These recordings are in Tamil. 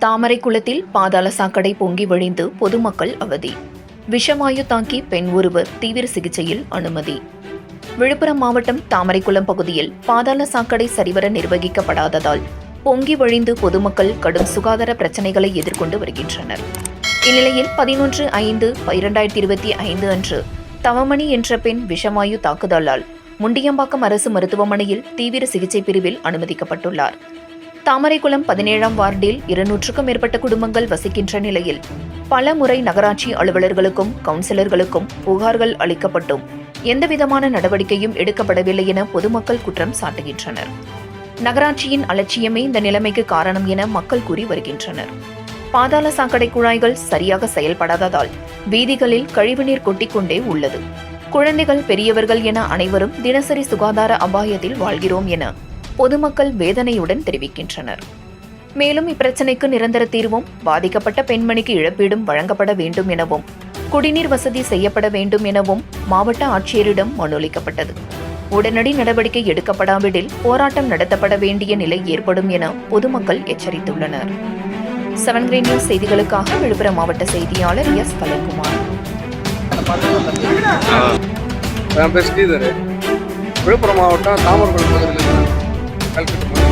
தாமரைக்குளத்தில் பாதாள சாக்கடை பொங்கி வழிந்து பொதுமக்கள் அவதி. விஷமாயு தாக்கி பெண் ஒருவர் தீவிர சிகிச்சையில் அனுமதி. விழுப்புரம் மாவட்டம் தாமரைக்குளம் பகுதியில் பாதாள சாக்கடை சரிவர நிர்வகிக்கப்படாததால் பொங்கி வழிந்து பொதுமக்கள் கடும் சுகாதார பிரச்சினைகளை எதிர்கொண்டு வருகின்றனர். இந்நிலையில் பதினொன்று ஐந்து இரண்டாயிரத்தி இருபத்தி ஐந்து அன்று தவமணி என்ற பெண் விஷமாயு தாக்குதலால் முண்டியம்பாக்கம் அரசு மருத்துவமனையில் தீவிர சிகிச்சை பிரிவில் அனுமதிக்கப்பட்டுள்ளார். தாமரைக்குளம் பதினேழாம் வார்டில் இருநூற்றுக்கும் மேற்பட்ட குடும்பங்கள் வசிக்கின்ற நிலையில் பல முறை நகராட்சி அலுவலர்களுக்கும் கவுன்சிலர்களுக்கும் புகார்கள் அளிக்கப்பட்டும். எந்தவிதமான நடவடிக்கையும் எடுக்கப்படவில்லை என பொதுமக்கள் குற்றம் சாட்டுகின்றனர். நகராட்சியின் அலட்சியமே இந்த நிலைமைக்கு காரணம் என மக்கள் கூறி வருகின்றனர். பாதாள சாக்கடை குழாய்கள் சரியாக செயல்படாததால் வீதிகளில் கழிவுநீர் கொட்டிக்கொண்டே உள்ளது. குழந்தைகள் பெரியவர்கள் என அனைவரும் தினசரி சுகாதார அபாயத்தில் வாழ்கிறோம் என பொதுமக்கள் வேதனையுடன் தெரிவிக்கின்றனர். மேலும் இப்பிரச்சினைக்கு நிரந்தர தீர்வும் பாதிக்கப்பட்ட பெண்மணிக்கு இழப்பீடும் வழங்கப்பட வேண்டும் எனவும் குடிநீர் வசதி செய்யப்பட வேண்டும் எனவும் மாவட்ட ஆட்சியரிடம் மனுளிக்கப்பட்டது உடனடி நடவடிக்கை எடுக்கப்படாவிடில் போராட்டம் நடத்தப்பட வேண்டிய நிலை ஏற்படும் என பொதுமக்கள் எச்சரித்துள்ளனர். செவன் கிரீன் நியூஸ் செய்திகளுக்காக விழுப்புரம் மாவட்ட செய்தியாளர் எஸ். கலைக்குமார் விழுப்புரம் மாவட்டம் தாமரகுளம் பகுதியில் கல்கட்டு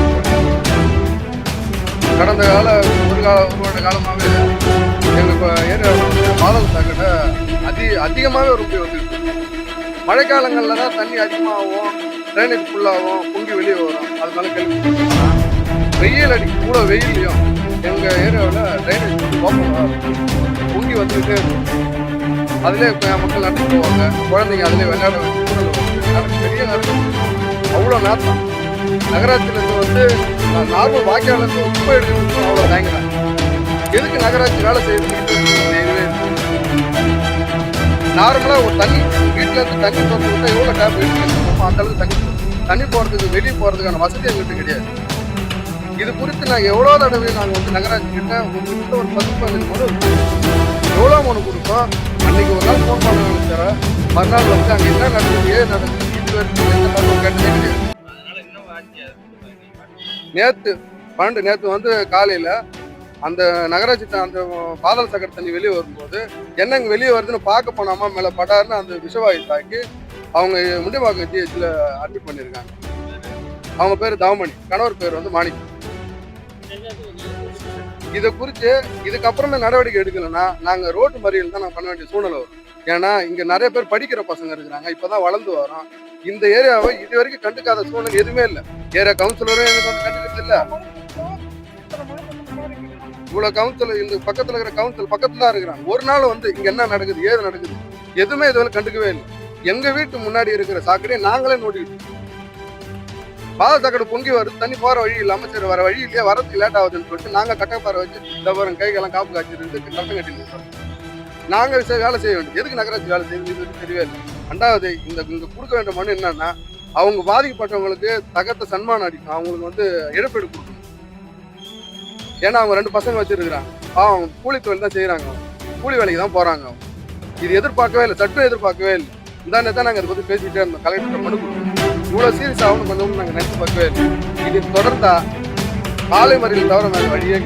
கடந்த கால ஒரு கால ஒரு வருட காலமாகவே எங்கள் ஏரியாவில் பாதல் சாக்கடை அதி அதிகமாகவே ரொம்ப வந்துருக்கு மழைக்காலங்களில் தான் தண்ணி அதிகமாகும் ட்ரைனேஜ் ஃபுல்லாகும் பொங்கி வெளியே வரும். அதனால கேள்வி வெயில் அடி கூட வெயிலையும் எங்கள் ஏரியாவில் ட்ரைனேஜ் பொங்கி வந்துக்கிட்டே இருக்கும். அதிலே மக்கள் நடந்து போவாங்க. குழந்தைங்க அதிலே விளையாட பெரிய நேரம் அவ்வளோ நாட்டம் நகராட்சியிலேருந்து வந்து நார்மல் வாக்கியாலேருந்து உப்பு எடுக்கிறது அவ்வளோ தயங்குறாங்க எதுக்கு நகராட்சி வேலை செய்யுது நார்மலாக ஒரு தண்ணி வீட்டிலேருந்து தண்ணி திறந்து விட்டா எவ்வளோ டேப் எடுக்கணும் அந்த அளவுக்கு தண்ணி தண்ணி போகிறதுக்கு வெளியே போகிறதுக்கான வசதி எங்கள்கிட்ட கிடையாது. இது குறித்து நாங்கள் எவ்வளோ தடவை நாங்கள் வந்து நகராட்சி கிட்ட உங்ககிட்ட ஒரு பத்து பதினஞ்சு மனு எவ்வளோ மனு கொடுத்தோம் அன்னைக்கு ஒரு நாள் ஃபோன் பண்ண சார். மறுநாள் வந்து அங்கே என்ன நடக்குது ஏன் நடக்குது இது வரைக்கும் எந்த கேட்டதே கிடையாது. நேற்று பன்னெண்டு நேற்று வந்து காலையில் அந்த நகராட்சி அந்த பாதாள சக்கர தண்ணி வெளியே வரும்போது என்னங்க வெளியே வருதுன்னு பார்க்க போனாமா மேலே படாருன்னு அந்த விஷவாயு தாக்கி அவங்க முண்டியம்பாக்கம் ஜிஹெச்சில் அட்மிட் பண்ணியிருக்காங்க அவங்க பேர் தவமணி கணவர் பேர் வந்து மாணிக்கம். இதை குறித்து இதுக்கப்புறமே நடவடிக்கை எடுக்கலைன்னா நாங்கள் ரோட்டு மறியல் தான் நாங்கள் பண்ண வேண்டிய சூழ்நிலை வரும். ஏன்னா இங்கே நிறைய பேர் படிக்கிற பசங்க இருக்கிறாங்க இப்போ தான் வளர்ந்து வரோம். இந்த ஏரியாவை இது வரைக்கும் கண்டுக்காத சூழ்நிலை எதுவுமே இல்லை. ஏரியா கவுன்சிலரும் எனக்கு வந்து கண்டுக்கிறது இல்லை. இவ்வளோ கவுன்சிலர் இந்த பக்கத்தில் இருக்கிற கவுன்சில் பக்கத்தில் தான் இருக்கிறான். ஒரு நாள் வந்து இங்கே என்ன நடக்குது ஏது நடக்குது எதுவுமே இதுவரை கண்டுக்கவே இல்லை. எங்கள் வீட்டு முன்னாடி இருக்கிற சாக்கடையை நாங்களே நோட்டிக்கிட்டு இருக்கோம். பாத சாக்கடை பொங்கி வருது தண்ணி போகிற வழி இல்லாமல் சரி வர வழி இல்லையா வரதுக்கு லேட் ஆகுதுன்னு சொல்லிட்டு நாங்கள் கட்டப்பாறை வச்சு இந்த பாருங்க கைகெல்லாம் காப்பு காய்ச்சிருந்து கட்டம் கட்டி நாங்கள் வேலை செய்ய வேண்டும். எதுக்கு நகராட்சி வேலை செய்யுது தெரியவே இல்லை. ரெண்டாவது இந்த இங்கே கொடுக்க வேண்டிய மனு என்னன்னா அவங்க பாதிக்கப்பட்டவங்களுக்கு தகத்த சன்மானம் அடிக்கணும் அவங்களுக்கு வந்து இழப்பீடு கொடுக்கணும். ஏன்னா அவங்க ரெண்டு பசங்க வச்சிருக்கிறாங்க. அவங்க கூலி தொழில் தான் செய்கிறாங்க கூலி வேலைக்கு தான் போகிறாங்க அவங்க இது எதிர்பார்க்கவே இல்லை. சட்டம் எதிர்பார்க்கவே இல்லை. இந்த தான் நாங்கள் இதை பற்றி பேசிக்கிட்டே இருந்தோம். கலெக்டர் மனு கொடுக்கணும் இவ்வளோ சீரியஸ் ஆகணும் கொஞ்சம் நாங்கள் நினைச்சு பார்க்கவே இல்லை. இது தொடர்ந்தா காலை மறியல் தவிர வேறு வழியே